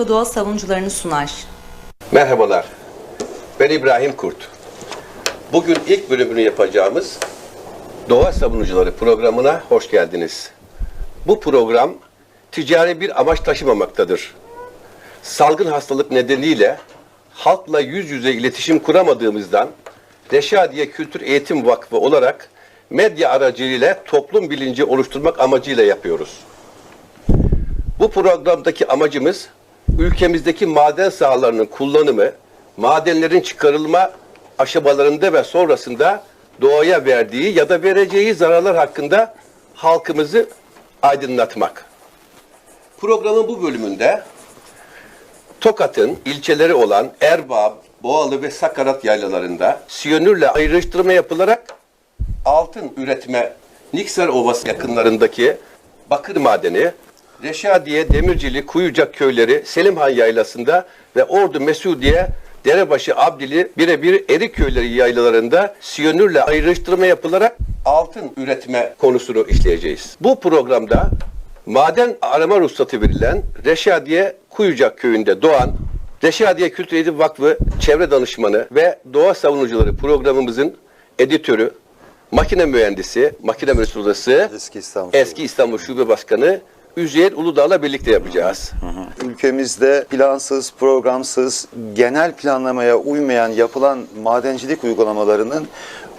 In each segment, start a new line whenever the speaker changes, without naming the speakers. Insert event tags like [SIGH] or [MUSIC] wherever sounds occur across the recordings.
Ve Doğa Savunucularını sunar.
Merhabalar. Ben İbrahim Kurt. Bugün ilk bölümünü yapacağımız Doğa Savunucuları programına hoş geldiniz. Bu program ticari bir amaç taşımamaktadır. Salgın hastalık nedeniyle halkla yüz yüze iletişim kuramadığımızdan Reşadiye Kültür Eğitim Vakfı olarak medya aracılığıyla toplum bilinci oluşturmak amacıyla yapıyoruz. Bu programdaki amacımız ülkemizdeki maden sahalarının kullanımı, madenlerin çıkarılma aşamalarında ve sonrasında doğaya verdiği ya da vereceği zararlar hakkında halkımızı aydınlatmak. Programın bu bölümünde Tokat'ın ilçeleri olan Erbaa, Boğalı ve Sakarat yaylalarında siyanürle ayrıştırma yapılarak altın üretme Niksar Ovası yakınlarındaki bakır madeni, Reşadiye, Demircili, Kuyucak köyleri Selimhan Yaylası'nda ve Ordu Mesudiye, Derebaşı, Abdili, birebir Erik köyleri yaylalarında siyanürle ayrıştırma yapılarak altın üretme konusunu işleyeceğiz. Bu programda maden arama ruhsatı verilen Reşadiye Kuyucak köyünde doğan Reşadiye Kültür Eğitim Vakfı Çevre Danışmanı ve Doğa Savunucuları programımızın editörü, makine mühendisi, makine mühendisi odası,
Eski İstanbul
eski İstanbul Şube Başkanı Üzeyir Uludağ'la birlikte yapacağız.
Ülkemizde plansız, programsız, genel planlamaya uymayan yapılan madencilik uygulamalarının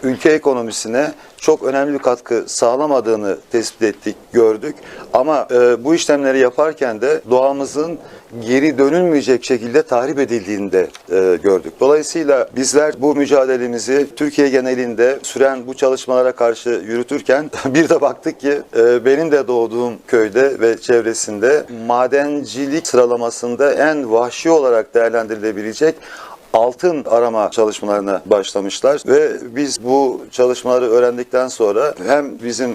ülke ekonomisine çok önemli bir katkı sağlamadığını tespit ettik, gördük. Ama e, bu işlemleri yaparken de doğamızın geri dönülmeyecek şekilde tahrip edildiğini de e, gördük. Dolayısıyla bizler bu mücadelemizi Türkiye genelinde süren bu çalışmalara karşı yürütürken [LAUGHS] bir de baktık ki e, benim de doğduğum köyde ve çevresinde madencilik sıralamasında en vahşi olarak değerlendirilebilecek altın arama çalışmalarına başlamışlar ve biz bu çalışmaları öğrendikten sonra hem bizim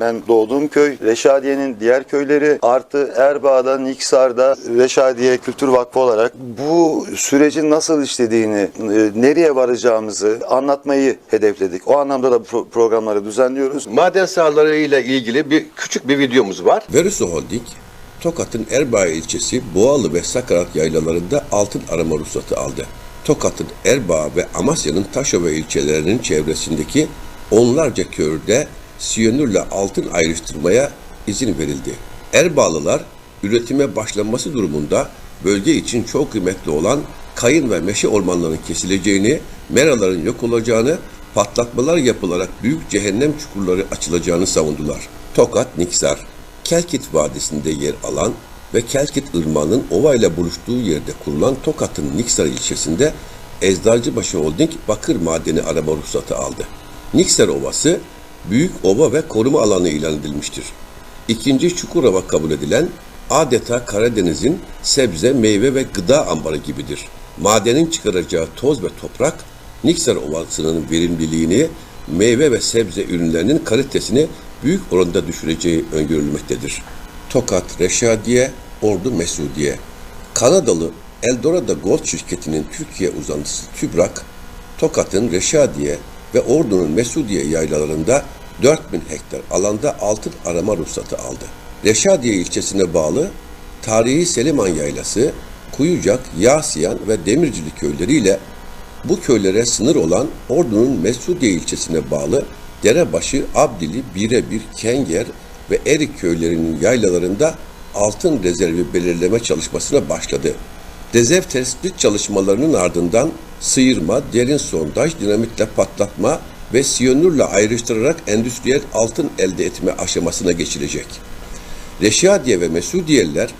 ben doğduğum köy, Reşadiye'nin diğer köyleri artı Erbaa'da, Niksar'da Reşadiye Kültür Vakfı olarak bu sürecin nasıl işlediğini, e, nereye varacağımızı anlatmayı hedefledik. O anlamda da pro- programları düzenliyoruz.
Maden sahalarıyla ilgili bir küçük bir videomuz var.
Verusu Holding, Tokat'ın Erbaa ilçesi Boğalı ve Sakarat yaylalarında altın arama ruhsatı aldı. Tokat'ın Erbaa ve Amasya'nın Taşova ilçelerinin çevresindeki onlarca köyde siyanürle altın ayrıştırmaya izin verildi. Erbağlılar üretime başlanması durumunda bölge için çok kıymetli olan kayın ve meşe ormanlarının kesileceğini, meraların yok olacağını, patlatmalar yapılarak büyük cehennem çukurları açılacağını savundular. Tokat Niksar, Kelkit Vadisi'nde yer alan ve Kelkit Irmağı'nın ovayla buluştuğu yerde kurulan Tokat'ın Niksar ilçesinde Ezdarcıbaşı Holding bakır madeni arama ruhsatı aldı. Niksar Ovası büyük ova ve koruma alanı ilan edilmiştir. İkinci Çukurova kabul edilen adeta Karadeniz'in sebze, meyve ve gıda ambarı gibidir. Madenin çıkaracağı toz ve toprak Niksar Ovası'nın verimliliğini, meyve ve sebze ürünlerinin kalitesini büyük oranda düşüreceği öngörülmektedir. Tokat, Reşadiye, Ordu, Mesudiye. Kanadalı Eldorado Gold şirketinin Türkiye uzantısı TÜBRAK, Tokat'ın Reşadiye ve Ordu'nun Mesudiye yaylalarında 4000 hektar alanda altın arama ruhsatı aldı. Reşadiye ilçesine bağlı tarihi Seliman Yaylası, Kuyucak, Yasiyan ve Demircili köyleriyle bu köylere sınır olan Ordu'nun Mesudiye ilçesine bağlı Derebaşı, Abdili, Birebir, Kenger ve Erik köylerinin yaylalarında altın rezervi belirleme çalışmasına başladı. Rezerv tespit çalışmalarının ardından sıyırma, derin sondaj, dinamitle patlatma ve siyanürle ayrıştırarak endüstriyel altın elde etme aşamasına geçilecek. Reşadiye ve Mesudiyeliler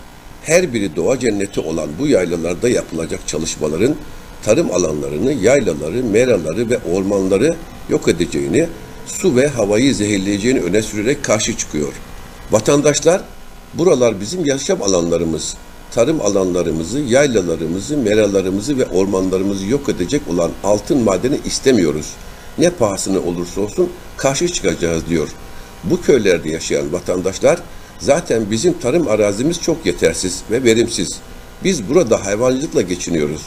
her biri doğa cenneti olan bu yaylalarda yapılacak çalışmaların tarım alanlarını, yaylaları, meraları ve ormanları yok edeceğini, su ve havayı zehirleyeceğini öne sürerek karşı çıkıyor. Vatandaşlar, buralar bizim yaşam alanlarımız, tarım alanlarımızı, yaylalarımızı, meralarımızı ve ormanlarımızı yok edecek olan altın madeni istemiyoruz. Ne pahasına olursa olsun karşı çıkacağız diyor. Bu köylerde yaşayan vatandaşlar zaten bizim tarım arazimiz çok yetersiz ve verimsiz. Biz burada hayvancılıkla geçiniyoruz.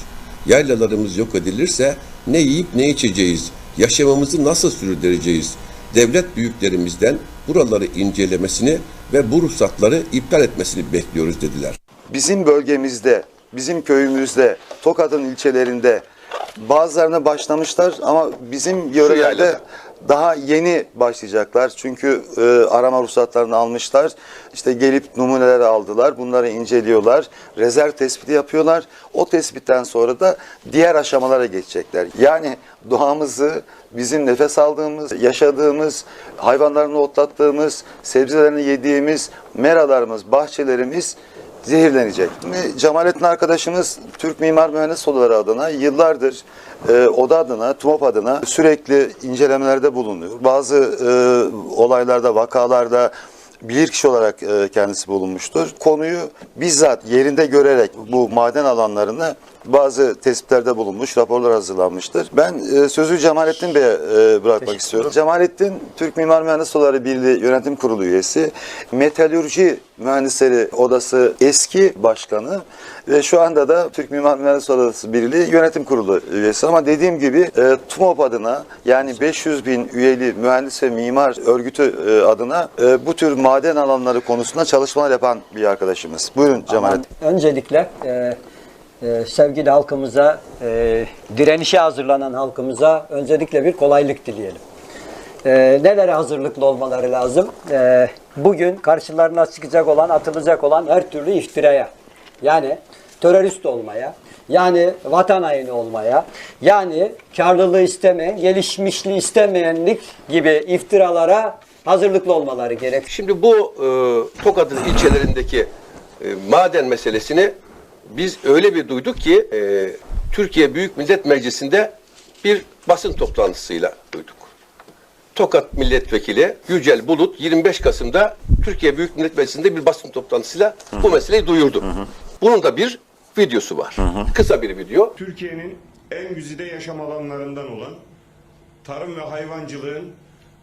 Yaylalarımız yok edilirse ne yiyip ne içeceğiz, yaşamamızı nasıl sürdüreceğiz? Devlet büyüklerimizden buraları incelemesini ve bu ruhsatları iptal etmesini bekliyoruz dediler.
bizim bölgemizde, bizim köyümüzde, Tokat'ın ilçelerinde bazılarına başlamışlar ama bizim yörelerde daha yeni başlayacaklar. Çünkü e, arama ruhsatlarını almışlar. İşte gelip numuneler aldılar. Bunları inceliyorlar. Rezerv tespiti yapıyorlar. O tespitten sonra da diğer aşamalara geçecekler. Yani doğamızı bizim nefes aldığımız, yaşadığımız, hayvanlarını otlattığımız, sebzelerini yediğimiz meralarımız, bahçelerimiz zehirlenecek. Şimdi Cemalettin arkadaşımız Türk Mimar Mühendis Odaları adına yıllardır e, oda adına, TUMOP adına sürekli incelemelerde bulunuyor. Bazı e, olaylarda, vakalarda bilirkişi olarak e, kendisi bulunmuştur. Konuyu bizzat yerinde görerek bu maden alanlarını bazı tespitlerde bulunmuş, raporlar hazırlanmıştır. Ben e, sözü Cemalettin Bey'e e, bırakmak istiyorum. Cemalettin, Türk Mimar Mühendis Odaları Birliği Yönetim Kurulu üyesi, Metalürji Mühendisleri Odası eski başkanı ve şu anda da Türk Mimar Mühendis Odası Birliği Yönetim Kurulu üyesi. Ama dediğim gibi e, TUMOP adına yani 500 bin üyeli mühendis ve mimar örgütü e, adına e, bu tür maden alanları konusunda çalışmalar yapan bir arkadaşımız. Buyurun Cemalettin.
Öncelikle e, e, sevgili halkımıza, e, direnişe hazırlanan halkımıza öncelikle bir kolaylık dileyelim. E, nelere hazırlıklı olmaları lazım? E, bugün karşılarına çıkacak olan, atılacak olan her türlü iftiraya, yani terörist olmaya, yani vatan haini olmaya, yani karlılığı istemeyen, gelişmişliği istemeyenlik gibi iftiralara hazırlıklı olmaları gerek.
Şimdi bu e, Tokat'ın ilçelerindeki e, maden meselesini biz öyle bir duyduk ki e, Türkiye Büyük Millet Meclisi'nde bir basın toplantısıyla duyduk. Tokat Milletvekili Yücel Bulut 25 Kasım'da Türkiye Büyük Millet Meclisi'nde bir basın toplantısıyla bu meseleyi duyurdu. Bunun da bir videosu var. Kısa bir video.
Türkiye'nin en güzide yaşam alanlarından olan tarım ve hayvancılığın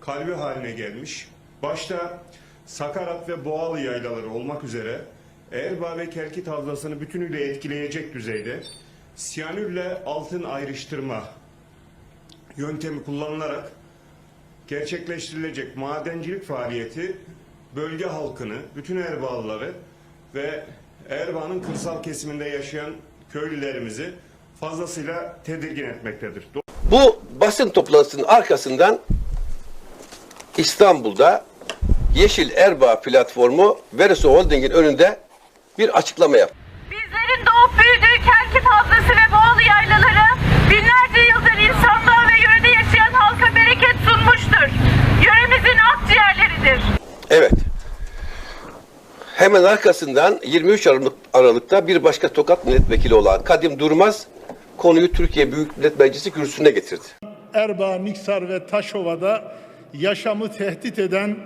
kalbi haline gelmiş. Başta Sakarat ve Boğalı yaylaları olmak üzere Erbaa ve Kelkit havzasını bütünüyle etkileyecek düzeyde siyanürle altın ayrıştırma yöntemi kullanılarak gerçekleştirilecek madencilik faaliyeti bölge halkını, bütün Erbağlıları ve Erbaa'nın kırsal kesiminde yaşayan köylülerimizi fazlasıyla tedirgin etmektedir.
Bu basın toplantısının arkasından İstanbul'da Yeşil Erbaa platformu Vereso Holding'in önünde bir açıklama yaptı.
Bizlerin doğup büyüdüğü Kelkit Havzası ve Boğalı yaylaları binlerce yıldır insanlığa ve yörede yaşayan halka bereket sunmuştur. Yöremizin akciğerleridir.
Evet. Hemen arkasından 23 Aralık, Aralık'ta bir başka Tokat milletvekili olan Kadim Durmaz konuyu Türkiye Büyük Millet Meclisi kürsüsüne getirdi.
Erbaa, Niksar ve Taşova'da yaşamı tehdit eden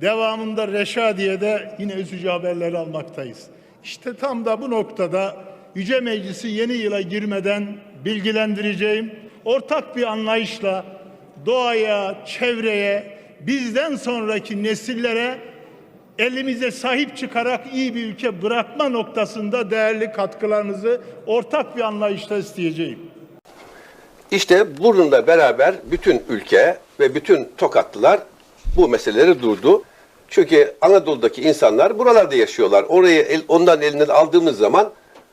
devamında Reşadiye'de yine üzücü haberleri almaktayız. İşte tam da bu noktada Yüce Meclisi yeni yıla girmeden bilgilendireceğim ortak bir anlayışla doğaya, çevreye, bizden sonraki nesillere elimize sahip çıkarak iyi bir ülke bırakma noktasında değerli katkılarınızı ortak bir anlayışla isteyeceğim.
İşte bununla beraber bütün ülke ve bütün Tokatlılar bu meseleleri durdu. Çünkü Anadolu'daki insanlar buralarda yaşıyorlar. Orayı el, ondan elinden aldığımız zaman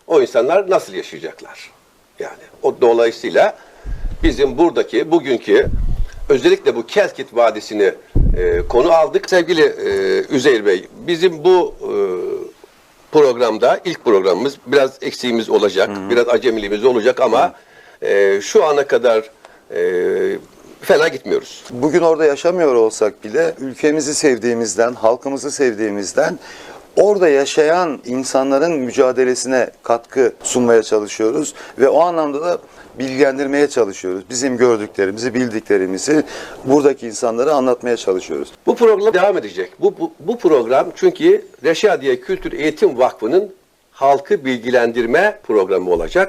o insanlar nasıl yaşayacaklar? Yani o dolayısıyla bizim buradaki bugünkü özellikle bu Kelkit Vadisi'ni e, konu aldık. Sevgili e, Üzeyir Bey, bizim bu e, programda ilk programımız biraz eksiğimiz olacak, biraz acemiliğimiz olacak ama e, şu ana kadar e, fena gitmiyoruz.
Bugün orada yaşamıyor olsak bile ülkemizi sevdiğimizden, halkımızı sevdiğimizden orada yaşayan insanların mücadelesine katkı sunmaya çalışıyoruz ve o anlamda da bilgilendirmeye çalışıyoruz. Bizim gördüklerimizi, bildiklerimizi buradaki insanlara anlatmaya çalışıyoruz.
Bu program devam edecek. Bu, bu, bu program çünkü Reşadiye Kültür Eğitim Vakfı'nın halkı bilgilendirme programı olacak.